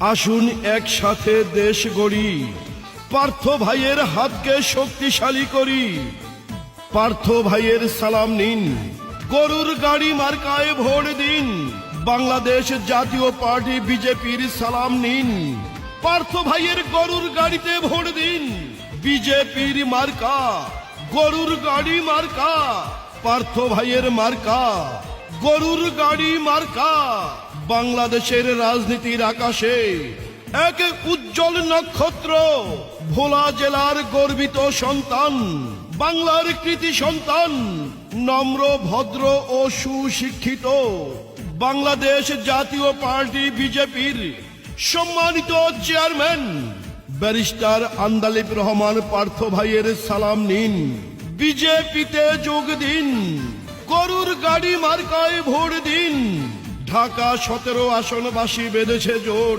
আসুন একসাথে দেশ গড়ি। পার্থ ভাইয়ের হাতকে শক্তিশালী করি। পার্থ ভাইয়ের সালাম নিন। গরুর গাড়ি মার্কায় ভোট দিন। বাংলাদেশ জাতীয় পার্টি বিজেপির সালাম নিন। পার্থ ভাইয়ের গরুর গাড়িতে ভোট দিন। বিজেপির মার্কা, গরুর গাড়ি মার্কা, পার্থ ভাইয়ের মার্কা। গরুর গাড়ি মার্কা। বাংলাদেশের রাজনীতির আকাশে এক উজ্জ্বল নক্ষত্র, ভোলা জেলার গর্বিত সন্তান, বাংলার কৃতি সন্তান, নম্র, ভদ্র ও সুশিক্ষিত। বাংলাদেশ জাতীয় পার্টি বিজেপির সম্মানিত চেয়ারম্যান, ব্যারিস্টার আন্দালিব রহমান পার্থ ভাইয়ের সালাম নিন। বিজেপিতে যোগ দিন। গরুর গাড়ি মার্কায় ভোট দিন। ঢাকা সতেরো আসনবাসী বেঁধেছে জোট।